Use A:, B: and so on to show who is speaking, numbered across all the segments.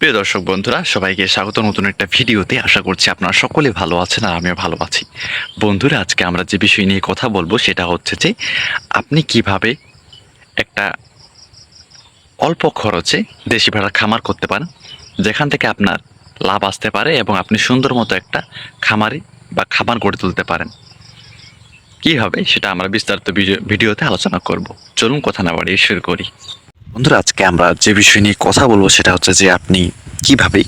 A: প্রিয় দর্শক বন্ধুরা, সবাইকে স্বাগত নতুন একটা ভিডিওতে। আশা করছি আপনারা সকলে ভালো আছেন আর আমিও ভালো আছি। বন্ধুরা, আজকে আমরা যে বিষয় নিয়ে কথা বলব সেটা হচ্ছে যে, আপনি কীভাবে একটা অল্প খরচে দেশি ভেড়ার খামার করতে পারেন, যেখান থেকে আপনার লাভ আসতে পারে এবং আপনি সুন্দর মতো একটা খামারি বা খামার গড়ে তুলতে পারেন। কি হবে সেটা আমরা বিস্তারিত ভিডিও- ভিডিওতে আলোচনা করব। চলুন কথা না বাড়িয়ে শুরু করি। বন্ধুরা, আজকে আমরা যে বিষয় নিয়ে কথা বলব সেটা হচ্ছে যে আপনি কীভাবে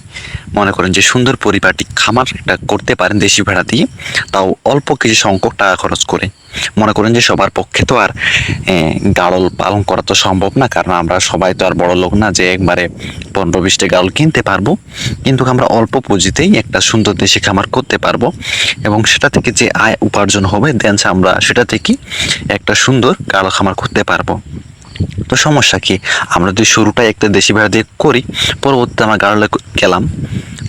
A: মনে করেন যে সুন্দর পরিপাটি খামার একটা করতে পারেন দেশি ভেড়া দিয়ে, তাও অল্প কিছু সংখ্যক টাকা খরচ করে। মনে করেন যে সবার পক্ষে তো আর গাড়ল পালন করা তো সম্ভব না, কারণ আমরা সবাই তো আর বড় লোক না যে একবারে পনেরো বিশটা গাড়ল কিনতে পারব। কিন্তু আমরা অল্প পুঁজিতেই একটা সুন্দর দেশি খামার করতে পারব এবং সেটা থেকে যে আয় উপার্জন হবে, দেন আমরা সেটা থেকে একটা সুন্দর গাড়ল খামার করতে পারব। তো সমস্যা কি? আমরা যদি শুরুটাই একটা দেশি ভেড়া দিয়ে করি, পরবর্তীতে আমরা গাড়লে গেলাম,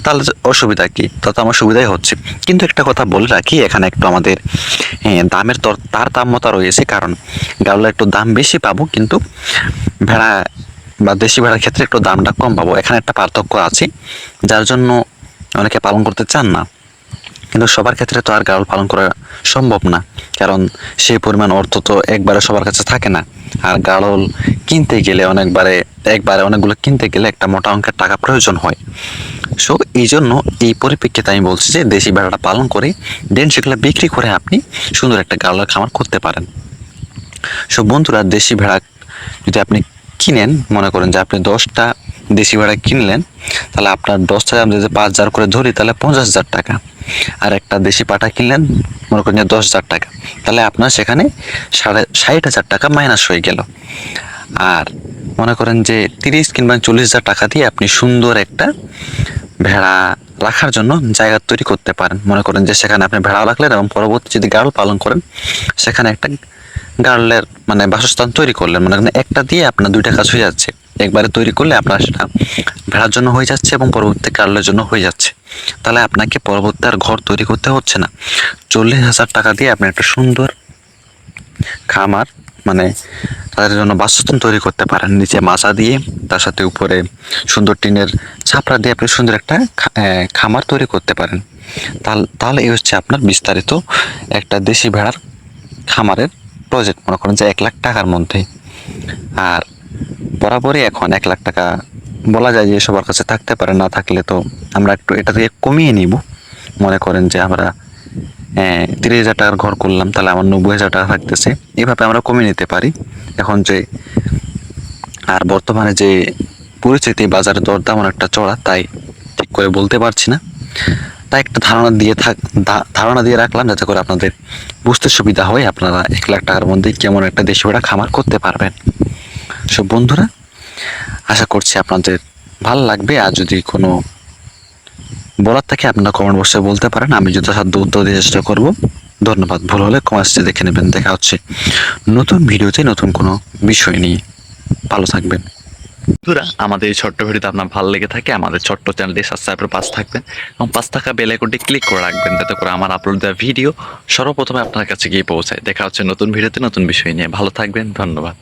A: তাহলে অসুবিধা কি? তাতে আমার সুবিধাই হচ্ছে। কিন্তু একটা কথা বলে রাখি, এখানে একটু আমাদের দামের তর তার তাম্যতা রয়েছে, কারণ গাড়লে একটু দাম বেশি পাবো, কিন্তু ভেড়া বা দেশি ভেড়ার ক্ষেত্রে একটু দামটা কম পাবো। এখানে একটা পার্থক্য আছে, যার জন্য অনেকে পালন করতে চান না। কিন্তু সবার ক্ষেত্রে তো আর গাড়ল পালন করা সম্ভব না, কারণ সেই পরিমাণ অর্থ তো একবারে সবার কাছে থাকে না। আর গাড়ল কিনতে গেলে অনেকবারে, একবারে অনেকগুলো কিনতে গেলে একটা মোটা অঙ্কের টাকা প্রয়োজন হয়। সো এই জন্য এই পরিপ্রেক্ষিতে আমি বলছি যে দেশি ভেড়াটা পালন করে দেন সেগুলো বিক্রি করে আপনি সুন্দর একটা গাড়লের খামার করতে পারেন। সো বন্ধুরা, দেশি ভেড়া যদি আপনি কিনেন, মনে করেন যে আপনি দশটা দেশি ভেড়া কিনলেন, তাহলে আপনার দশটা আমরা যদি পাঁচ হাজার করে ধরি, তাহলে পঞ্চাশ হাজার টাকা। আর একটা দেশি পাটা কিনলেন, মনে করেন যে দশ হাজার টাকা। তাহলে আপনার সেখানে সাড়ে, ষাট হাজার টাকা মাইনাস হয়ে গেল। আর মনে করেন যে তিরিশ কিংবা চল্লিশ হাজার টাকা দিয়ে আপনি সুন্দর একটা ভেড়া রাখার জন্য জায়গা তৈরি করতে পারেন। মনে করেন যে সেখানে আপনি ভেড়া রাখলেন এবং পরবর্তী যদি গাড়ল পালন করেন, সেখানে একটা গার্লের মানে বাসস্থান তৈরি করলেন। মানে একটা দিয়ে আপনার দুইটা কাজ হয়ে যাচ্ছে। একবারে তৈরি করলে আপনার সেটা ভেড়ার জন্য হয়ে যাচ্ছে এবং পরবর্তী গার্লের জন্য হয়ে যাচ্ছে। তাহলে আপনাকে পরবর্তী আর ঘর তৈরি করতে হচ্ছে না। চল্লিশ হাজার টাকা দিয়ে আপনি একটা সুন্দর খামার মানে তাদের জন্য বাসস্থান তৈরি করতে পারেন। নিচে মাচা দিয়ে, তার সাথে উপরে সুন্দর টিনের ছাপড়া দিয়ে আপনি সুন্দর একটা খামার তৈরি করতে পারেন। তাহলে এই হচ্ছে আপনার বিস্তারিত একটা দেশি ভেড়ার খামারের প্রজেক্ট মনে করেন যে এক লাখ টাকার মধ্যে। আর বরাবরই এখন এক লাখ টাকা বলা যায় যে সবার কাছে থাকতে পারে, না থাকলে তো আমরা একটু এটা থেকে কমিয়ে নিব। মনে করেন যে আমরা তিরিশ হাজার টাকার ঘর করলাম, তাহলে আমার নব্বই হাজার টাকা থাকতেছে। এভাবে আমরা কমিয়ে নিতে পারি। এখন যে, আর বর্তমানে যে পরিস্থিতি, বাজারে দরদাম অনেকটা চড়া, তাই ঠিক করে বলতে পারছি না। তাই একটা ধারণা দিয়ে থাক ধারণা দিয়ে রাখলাম, যাতে করে আপনাদের বুঝতে সুবিধা হয়, আপনারা এক লাখ টাকার মধ্যে কেমন একটা দেশি ভেড়া খামার করতে পারবেন। সব বন্ধুরা আশা করছি আপনাদের ভালো লাগবে। আর যদি কোনো বলার থাকে, আপনারা কমেন্ট বক্সে বলতে পারেন। আমি যথাসাধ্য উত্তর দিয়ে চেষ্টা করব। ধন্যবাদ। ভুল হলে কমেন্টসে দেখে নেবেন। দেখা হচ্ছে নতুন ভিডিওতে নতুন কোনো বিষয় নিয়ে। ভালো থাকবেন। বন্ধুরা, আমাদের এই ছোট্ট ভিডিওতে আপনার ভালো লেগে থাকে, আমাদের ছোট্ট চ্যানেলটি সাবস্ক্রাইবের পাশ থাকবেন এবং পাঁচ থাকা বেল আইকনটি ক্লিক করে রাখবেন, যাতে করে আমার আপলোড দেওয়া ভিডিও সর্বপ্রথমে আপনার কাছে গিয়ে পৌঁছায়। দেখা হচ্ছে নতুন ভিডিওতে নতুন বিষয় নিয়ে। ভালো থাকবেন। ধন্যবাদ।